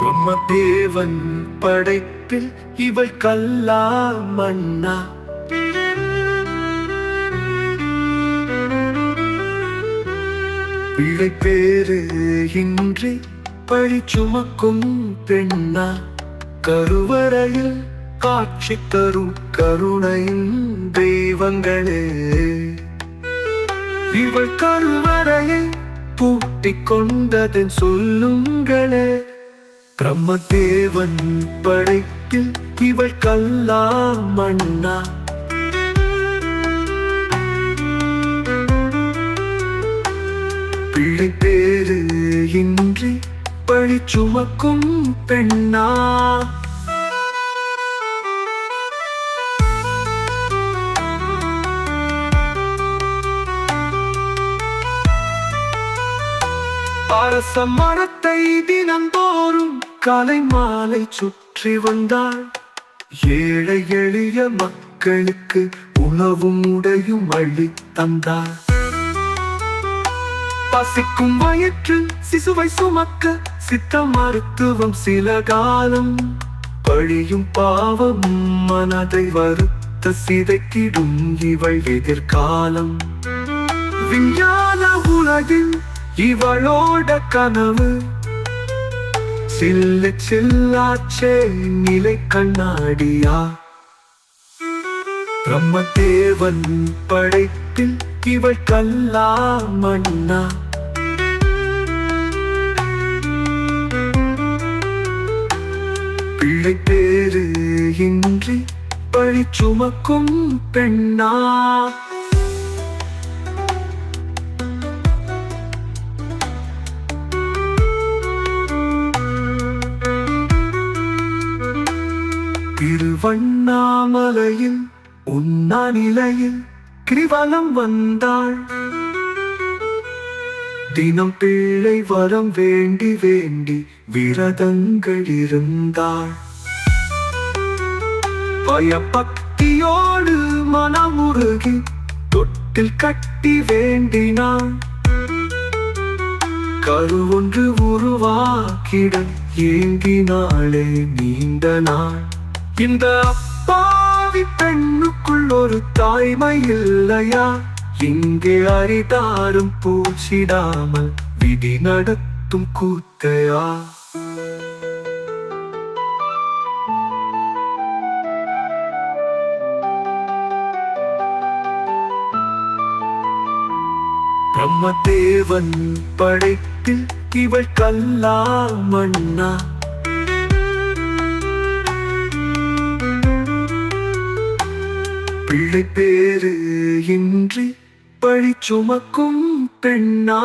பிரம்மதேவன் படைப்பில் இவள் கல்லா மன்னா. பிழை பேரு இன்றி பழி சுமக்கும் பெண்ணா. கருவறையில் காட்சி தரும் கருணையின் தெய்வங்களே. இவள் கருவறையை பூட்டிக் கொண்டதன் சொல்லுங்களே. பிரம்மதேவன் படைக்கு இவள் கல்லா மண்ணா பிழை பேரு இன்றி பழி சுமக்கும் பெண்ணா. அரச மரத்தை தினந்தோறும் காலை மாலை சுற்றி வந்தாள். ஏழை எளிய மக்களுக்கு உணவும் உடையும் அள்ளி தந்தார் பசிக்கும் வயிற்று சிசுவை சுமக்க சித்த மருத்துவம் சில காலம். பழியும் பாவம் மனதை வருத்த சிதைக்கிடும் இவள் எதிர்காலம். விஞ்ஞான உலகில் இவளோட கனவு. சில்லு சில்லாச்சே நிலை கண்ணாடியா? பிரம்மதேவன் படைத்தில் இவள் கல்லா மன்னா? பிழை பேரு இன்றி பழி சுமக்கும் பெண்ணா? திருவண்ணாமலையில் உண்ணா நிலையில் கிரிவலம் வந்தாள். தினம் பிள்ளை வரம் வேண்டி வேண்டி விரதங்கள் இருந்தாள். பயபக்தியோடு மனமுருகி தொட்டில் கட்டி வேண்டினாள். கரு ஒன்று உருவாக்கிட ஏங்கினாளே நீண்ட நாள். இந்த அப்பாவி பெண்ணுக்குள் ஒரு தாய்மை இல்லையா? இங்கே அரிதாரும் பூச்சிடாமல் விதி நடத்தும் கூத்தையா? பிரம்மதேவன் படைத்து இவள் கல்லா மன்னா. பிள்ளை பேரு இன்றி பழி சுமக்கும் பெண்ணா?